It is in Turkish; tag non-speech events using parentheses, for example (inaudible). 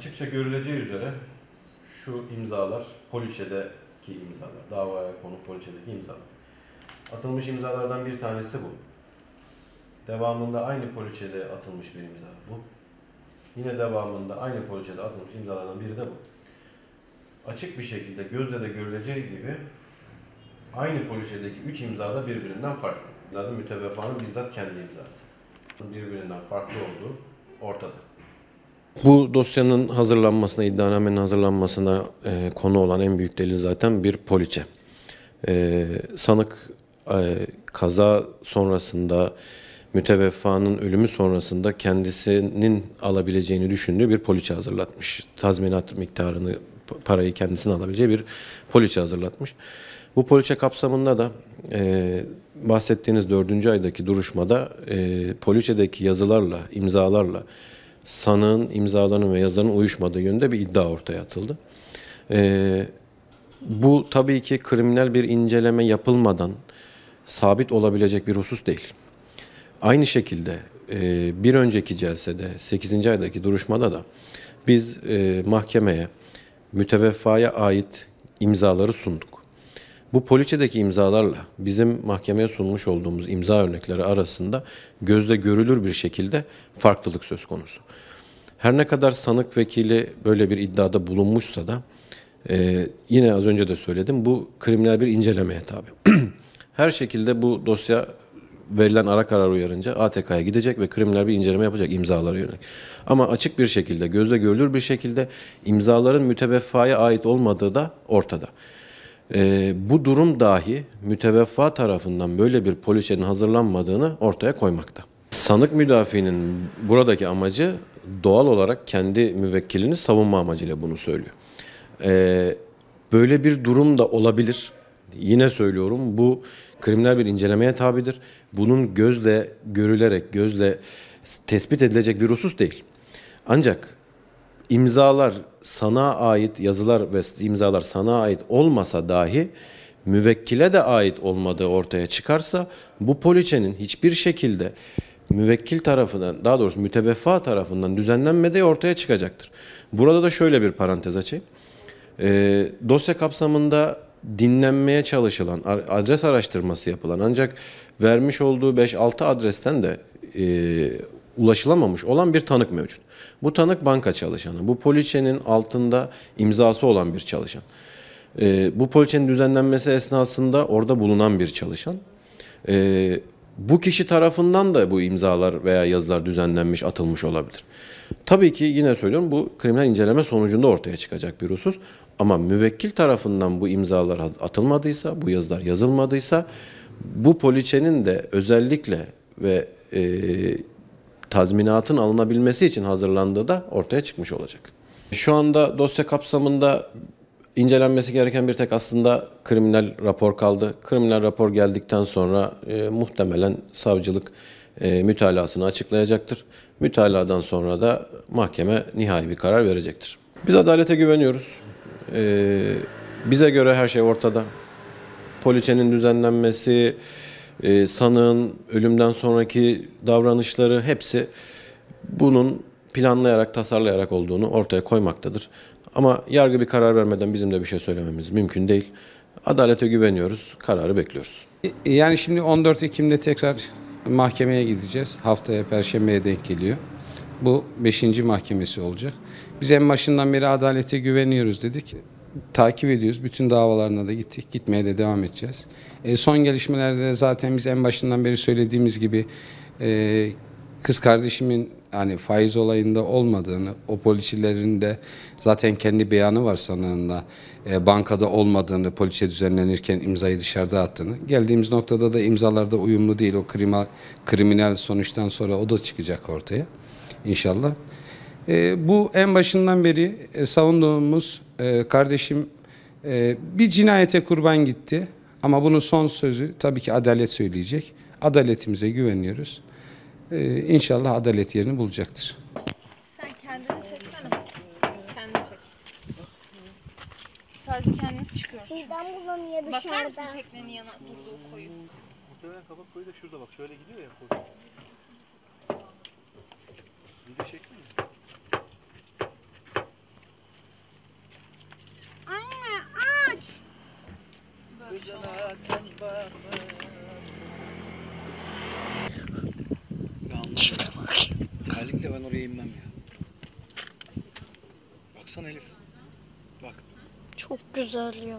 Açıkça görüleceği üzere şu imzalar poliçedeki imzalar, davaya konu poliçedeki imzalar. Atılmış imzalardan bir tanesi bu. Devamında aynı poliçede atılmış bir imza bu. Yine devamında aynı poliçede atılmış imzalardan biri de bu. Açık bir şekilde gözle de görüleceği gibi aynı poliçedeki üç imza da birbirinden farklı. Zaten müteveffanın bizzat kendi imzası. Birbirinden farklı olduğu ortada. Bu dosyanın hazırlanmasına, iddianamenin hazırlanmasına e, konu olan en büyük delil zaten bir poliçe. E, sanık e, kaza sonrasında, müteveffanın ölümü sonrasında kendisinin alabileceğini düşündüğü bir poliçe hazırlatmış. Tazminat miktarını, parayı kendisine alabileceği bir poliçe hazırlatmış. Bu poliçe kapsamında da e, bahsettiğiniz dördüncü aydaki duruşmada e, poliçedeki yazılarla, imzalarla sanığın imzalarının ve yazılarının uyuşmadığı yönde bir iddia ortaya atıldı. E, bu tabii ki kriminal bir inceleme yapılmadan sabit olabilecek bir husus değil. Aynı şekilde e, bir önceki celsede 8. aydaki duruşmada da biz e, mahkemeye müteveffaya ait imzaları sunduk. Bu poliçedeki imzalarla bizim mahkemeye sunmuş olduğumuz imza örnekleri arasında gözle görülür bir şekilde farklılık söz konusu. Her ne kadar sanık vekili böyle bir iddiada bulunmuşsa da e, yine az önce de söyledim bu kriminal bir incelemeye tabi. (clears throat) Her şekilde bu dosya verilen ara karar uyarınca ATK'ya gidecek ve kriminal bir inceleme yapacak imzalara yönelik. Ama açık bir şekilde, gözle görülür bir şekilde imzaların müteveffaya ait olmadığı da ortada. Ee, bu durum dahi müteveffa tarafından böyle bir poliçenin hazırlanmadığını ortaya koymakta. Sanık müdafiinin buradaki amacı doğal olarak kendi müvekkilini savunma amacıyla bunu söylüyor. Ee, böyle bir durum da olabilir. Yine söylüyorum bu kriminal bir incelemeye tabidir. Bunun gözle görülerek, gözle tespit edilecek bir husus değil. Ancak imzalar sana ait yazılar ve imzalar sana ait olmasa dahi müvekkile de ait olmadığı ortaya çıkarsa bu poliçenin hiçbir şekilde müvekkil tarafından daha doğrusu müteveffa tarafından düzenlenmediği ortaya çıkacaktır. Burada da şöyle bir parantez açayım. E, dosya kapsamında dinlenmeye çalışılan, adres araştırması yapılan ancak vermiş olduğu 5-6 adresten de e, ulaşılamamış olan bir tanık mevcut. Bu tanık banka çalışanı. Bu poliçenin altında imzası olan bir çalışan. E, bu poliçenin düzenlenmesi esnasında orada bulunan bir çalışan. E, bu kişi tarafından da bu imzalar veya yazılar düzenlenmiş, atılmış olabilir. Tabii ki yine söylüyorum bu kriminal inceleme sonucunda ortaya çıkacak bir husus. Ama müvekkil tarafından bu imzalar atılmadıysa, bu yazılar yazılmadıysa bu poliçenin de özellikle ve e, tazminatın alınabilmesi için hazırlandığı da ortaya çıkmış olacak. Şu anda dosya kapsamında incelenmesi gereken bir tek aslında kriminal rapor kaldı. Kriminal rapor geldikten sonra e, muhtemelen savcılık e, mütalasını açıklayacaktır. Mütaladan sonra da mahkeme nihai bir karar verecektir. Biz adalete güveniyoruz. E, bize göre her şey ortada. Poliçenin düzenlenmesi, e, sanığın ölümden sonraki davranışları hepsi bunun planlayarak, tasarlayarak olduğunu ortaya koymaktadır. Ama yargı bir karar vermeden bizim de bir şey söylememiz mümkün değil. Adalete güveniyoruz, kararı bekliyoruz. Yani şimdi 14 Ekim'de tekrar mahkemeye gideceğiz. Haftaya Perşembe'ye denk geliyor. Bu 5. mahkemesi olacak. Biz en başından beri adalete güveniyoruz dedik. Takip ediyoruz. Bütün davalarına da gittik. Gitmeye de devam edeceğiz. E, son gelişmelerde de zaten biz en başından beri söylediğimiz gibi e, kız kardeşimin hani faiz olayında olmadığını, o poliçilerin de zaten kendi beyanı var sanığında e, bankada olmadığını, poliçe düzenlenirken imzayı dışarıda attığını. Geldiğimiz noktada da imzalarda uyumlu değil. O kriminal, kriminal sonuçtan sonra o da çıkacak ortaya inşallah. E, bu en başından beri e, savunduğumuz e, kardeşim e, bir cinayete kurban gitti. Ama bunun son sözü tabii ki adalet söyleyecek. Adaletimize güveniyoruz. Ee, inşallah adalet yerini bulacaktır. Sen kendini çeksene. Kendini çek. Sadece kendiniz çıkıyorsunuz. Midem bulanıyor Bakar mısın dışarıda. teknenin yana durduğu koyu? Muhtemelen kabak koyu da şurada bak şöyle gidiyor ya koyu. Bir de şekli Çifte bak. Halimle ben oraya inmem ya. Baksana Elif. Bak. Çok güzel ya.